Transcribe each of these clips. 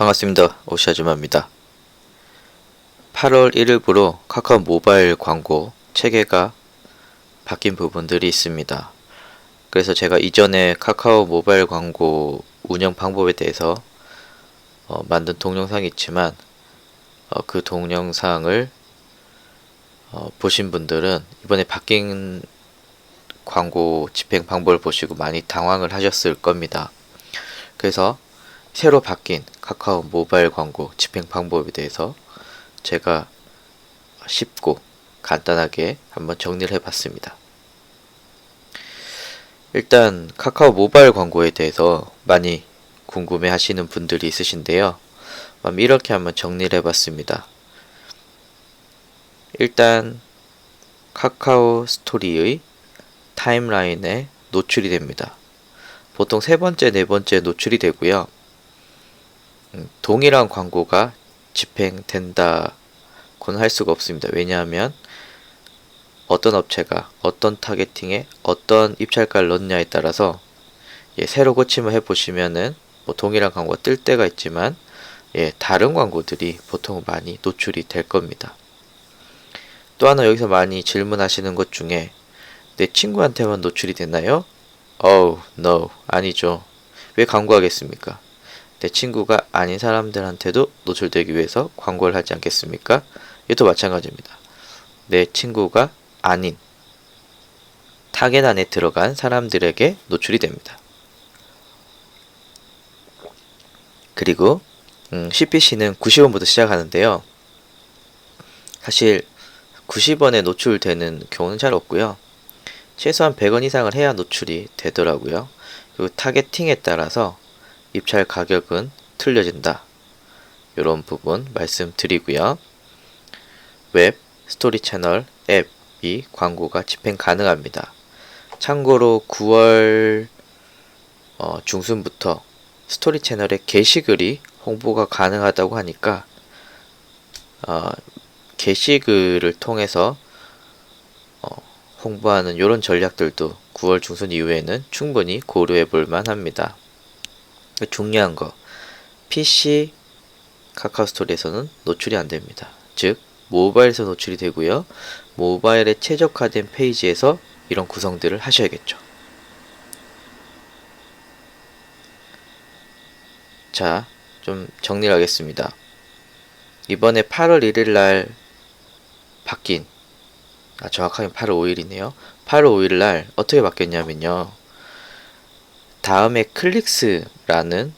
반갑습니다. 오시아주마입니다. 8월 1일부로 카카오 모바일 광고 체계가 바뀐 부분들이 있습니다. 그래서 제가 이전에 카카오 모바일 광고 운영 방법에 대해서 어, 만든 동영상이 있지만 어, 그 동영상을 어, 보신 분들은 이번에 바뀐 광고 집행 방법을 보시고 많이 당황을 하셨을 겁니다. 그래서 새로 바뀐 카카오 모바일 광고 집행 방법에 대해서 제가 쉽고 간단하게 한번 정리를 해봤습니다. 일단 카카오 모바일 광고에 대해서 많이 궁금해 하시는 분들이 있으신데요. 음, 이렇게 한번 정리를 해봤습니다. 일단 카카오 스토리의 타임라인에 노출이 됩니다. 보통 세 번째, 네 번째 노출이 되고요. 음, 동일한 광고가 집행된다고는 할 수가 없습니다. 왜냐하면 어떤 업체가 어떤 타겟팅에 어떤 입찰가를 넣냐에 따라서 예, 새로 고침을 해보시면은 뭐 동일한 광고가 뜰 때가 있지만 예, 다른 광고들이 보통 많이 노출이 될 겁니다. 또 하나 여기서 많이 질문하시는 것 중에 내 친구한테만 노출이 됐나요? 어우, oh, no, 아니죠. 왜 광고하겠습니까? 내 친구가 아닌 사람들한테도 노출되기 위해서 광고를 하지 않겠습니까? 이것도 마찬가지입니다. 내 친구가 아닌 타겟 안에 들어간 사람들에게 노출이 됩니다. 그리고 음, CPC는 90원부터 시작하는데요. 사실 90원에 노출되는 경우는 잘 없고요. 최소한 100원 이상을 해야 노출이 되더라고요. 그리고 타겟팅에 따라서 입찰 가격은 틀려진다. 이런 부분 말씀드리고요. 웹, 스토리 채널, 앱 이 광고가 집행 가능합니다. 참고로 9월 어, 중순부터 스토리 채널에 게시글이 홍보가 가능하다고 하니까 어, 게시글을 통해서 어, 홍보하는 이런 전략들도 9월 중순 이후에는 충분히 고려해 볼 만합니다. 중요한 거 PC 카카오 스토리에서는 노출이 안 됩니다. 즉 모바일에서 노출이 되고요. 모바일에 최적화된 페이지에서 이런 구성들을 하셔야겠죠. 자, 좀 정리를 하겠습니다. 이번에 8월 1일 날 바뀐 아, 정확하게 8월 5일이네요. 8월 5일 날 어떻게 바뀌었냐면요. 다음에 클릭스라는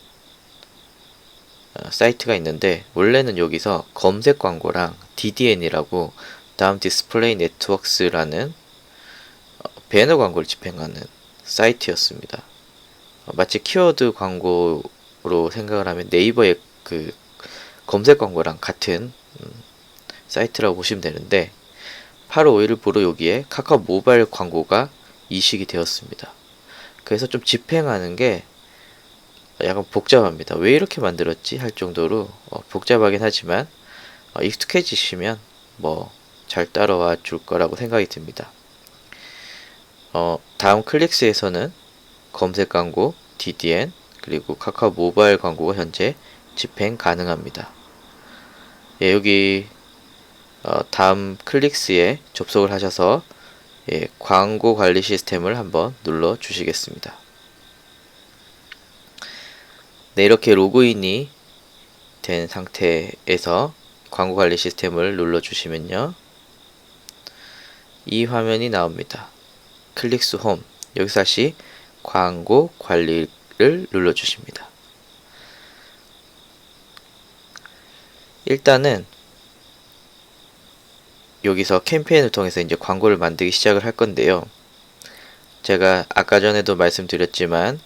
어, 사이트가 있는데 원래는 여기서 검색 광고랑 DDN이라고 다음 디스플레이 네트워크스라는 어, 배너 광고를 집행하는 사이트였습니다. 어, 마치 키워드 광고로 생각을 하면 네이버의 그 검색 광고랑 같은 음, 사이트라고 보시면 되는데 8월 5일부로 여기에 카카오 모바일 광고가 이식이 되었습니다. 그래서 좀 집행하는 게 약간 복잡합니다. 왜 이렇게 만들었지 할 정도로 어, 복잡하긴 하지만 어, 익숙해지시면 뭐 잘 따라와 줄 거라고 생각이 듭니다. 어, 다음 클릭스에서는 검색 광고, DDN, 그리고 카카오 모바일 광고가 현재 집행 가능합니다. 예, 여기 어, 다음 클릭스에 접속을 하셔서 예, 광고 관리 시스템을 한번 눌러 주시겠습니다. 네, 이렇게 로그인이 된 상태에서 광고 관리 시스템을 눌러 주시면요. 이 화면이 나옵니다. 클릭스 홈. 여기서 다시 광고 관리를 눌러 주십니다. 일단은 여기서 캠페인을 통해서 이제 광고를 만들기 시작을 할 건데요. 제가 아까 전에도 말씀드렸지만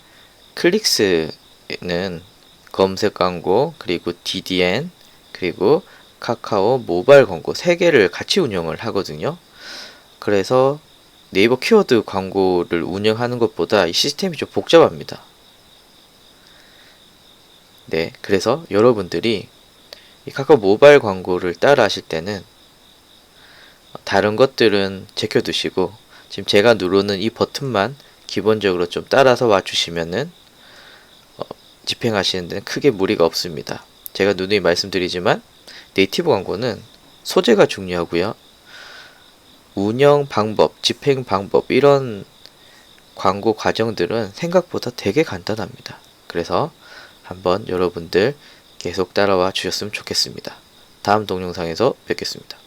클릭스는 검색 광고 그리고 DDN 그리고 카카오 모바일 광고 세 개를 같이 운영을 하거든요. 그래서 네이버 키워드 광고를 운영하는 것보다 이 시스템이 좀 복잡합니다. 네, 그래서 여러분들이 이 카카오 모바일 광고를 따라 하실 때는 다른 것들은 제껴두시고 지금 제가 누르는 이 버튼만 기본적으로 좀 따라서 와주시면은 어, 집행하시는 데는 크게 무리가 없습니다. 제가 누누이 말씀드리지만 네이티브 광고는 소재가 중요하고요. 운영 방법, 집행 방법 이런 광고 과정들은 생각보다 되게 간단합니다. 그래서 한번 여러분들 계속 따라와 주셨으면 좋겠습니다. 다음 동영상에서 뵙겠습니다.